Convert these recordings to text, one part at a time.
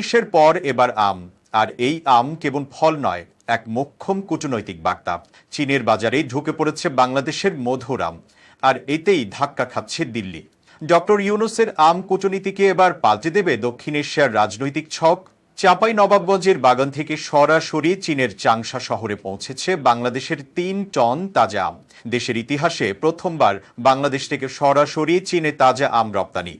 গ্রীষ্মের পর এবার আম। আর এই আম কেবল ফল নয়, এক মোক্ষম কূটনৈতিক বার্তা। চীনের বাজারে ঢুকে পড়েছে বাংলাদেশের মধুর আম। আর এতেই ধাক্কা খাচ্ছে দিল্লি। ডক্টর ইউনুসের আম কূটনীতিকে এবার পাল্টে দেবে দক্ষিণ এশিয়ার রাজনৈতিক ছক। চাপাই নবাবগঞ্জের বাগান থেকে সরাসরি চীনের চাংশা শহরে পৌঁছেছে বাংলাদেশের তিন টন তাজা আম। দেশের ইতিহাসে প্রথমবার বাংলাদেশ থেকে সরাসরি চীনে তাজা আম রপ্তানি।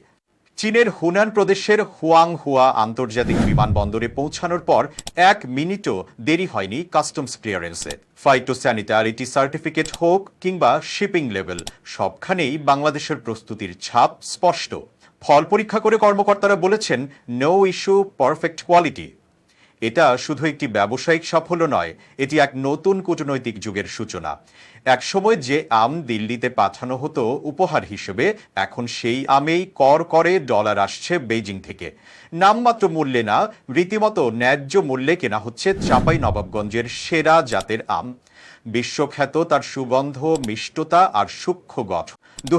চীনের হুনান প্রদেশের হুয়াং হুয়া আন্তর্জাতিক বিমানবন্দরে পৌঁছানোর পর এক মিনিটও দেরি হয়নি কাস্টমস ক্লিয়ারেন্সে। ফাইটো স্যানিটারিটি সার্টিফিকেট হোক কিংবা শিপিং লেভেল, সবখানেই বাংলাদেশের প্রস্তুতির ছাপ স্পষ্ট। ফল পরীক্ষা করে কর্মকর্তারা বলেছেন, নো ইস্যু, পারফেক্ট কোয়ালিটি। এটা শুধু একটি ব্যবসায়িক সাফল্য নয়, এটি এক নতুন কূটনৈতিক যুগের সূচনা। এক সময় যে আম দিল্লিতে পাঠানো হতো উপহার হিসেবে, এখন সেই আমেই কর করে ডলার আসছে বেজিং থেকে। নামমাত্র মূল্যে না, রীতিমতো ন্যায্য মূল্যে কেনা হচ্ছে চাপাই নবাবগঞ্জের সেরা জাতের আম। বিশ্বখ্যাত তার সুগন্ধ, মিষ্টতা আর সূক্ষ্ম গঠন দু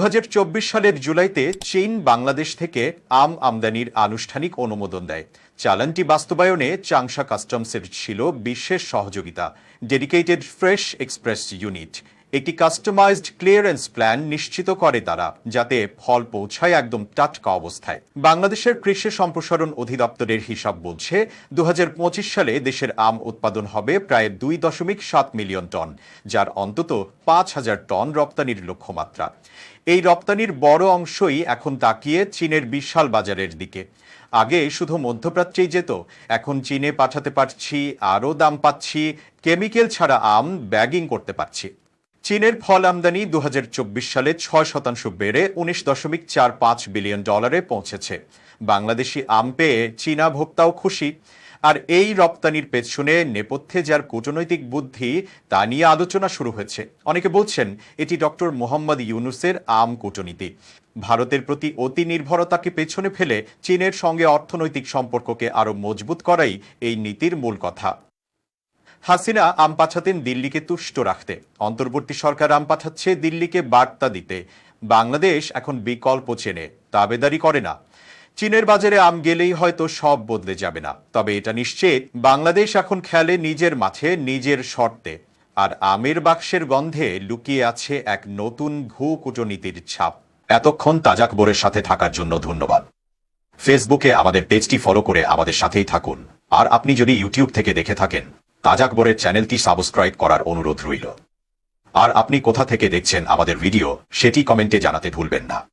সালের জুলাইতে চীন বাংলাদেশ থেকে আম আমদানির আনুষ্ঠানিক অনুমোদন দেয়। চালানটি বাস্তবায়নে চাংশা কাস্টমসের ছিল বিশেষ সহযোগিতা, ডেডিকেটেড ফ্রেশ এক্সপ্রেস ইউনিট। একটি কাস্টমাইজড ক্লিয়ারেন্স প্ল্যান নিশ্চিত করে তারা, যাতে ফল পৌঁছায় একদম টাটকা অবস্থায়। বাংলাদেশের কৃষি সম্প্রসারণ অধিদপ্তরের হিসাব বলছে দু হাজার পঁচিশ সালে দেশের আম উৎপাদন হবে প্রায় দুই দশমিক সাত মিলিয়ন টন, যার অন্তত পাঁচ হাজার টন রপ্তানির লক্ষ্যমাত্রা। এই রপ্তানির বড় অংশই এখন তাকিয়ে চীনের বিশাল বাজারের দিকে। আগে শুধু মধ্যপ্রাচ্যেই যেত, এখন চীনে পাঠাতে পারছি, আরও দাম পাচ্ছি, কেমিক্যাল ছাড়া আম ব্যাগিং করতে পারছি। চীনের ফল আমদানি দু হাজার চব্বিশ সালে ছয় শতাংশ বেড়ে উনিশ দশমিক চার পাঁচ বিলিয়ন ডলারে পৌঁছেছে। বাংলাদেশি আম পেয়ে চীনা ভোক্তাও খুশি। আর এই রপ্তানির পেছনে নেপথ্যে যার কূটনৈতিক বুদ্ধি, তা নিয়ে আলোচনা শুরু হয়েছে। অনেকে বলছেন, এটি ডক্টর মোহাম্মদ ইউনুসের আম কূটনীতি। ভারতের প্রতি অতি নির্ভরতাকে পেছনে ফেলে চীনের সঙ্গে অর্থনৈতিক সম্পর্ককে আরও মজবুত করাই এই নীতির মূল কথা। হাসিনা আম পাঠাতেন দিল্লিকে তুষ্ট রাখতে। অন্তর্বর্তী সরকার আম পাঠাচ্ছে দিল্লিকে বার্তা দিতে। বাংলাদেশ এখন বিকল্প চেনে দাবেদারি করে না। চীনের বাজারে আম গেলেই হয়তো সব বদলে যাবে না। তবে এটা নিশ্চিত, বাংলাদেশ এখন খেলে নিজের মাঠে, নিজের শর্তে। আর আমের বাক্সের গন্ধে লুকিয়ে আছে এক নতুন ভূ কূটনীতির ছাপ। এতক্ষণ তাজা খবরের সাথে থাকার জন্য ধন্যবাদ। ফেসবুকে আমাদের পেজটি ফলো করে আমাদের সাথেই থাকুন। আর আপনি যদি ইউটিউব থেকে দেখে থাকেন তাজা খবরের চ্যানেলটি সাবস্ক্রাইব করার অনুরোধ রইল। আর আপনি কোথা থেকে দেখছেন আমাদের ভিডিও, সেটি কমেন্টে জানাতে ভুলবেন না।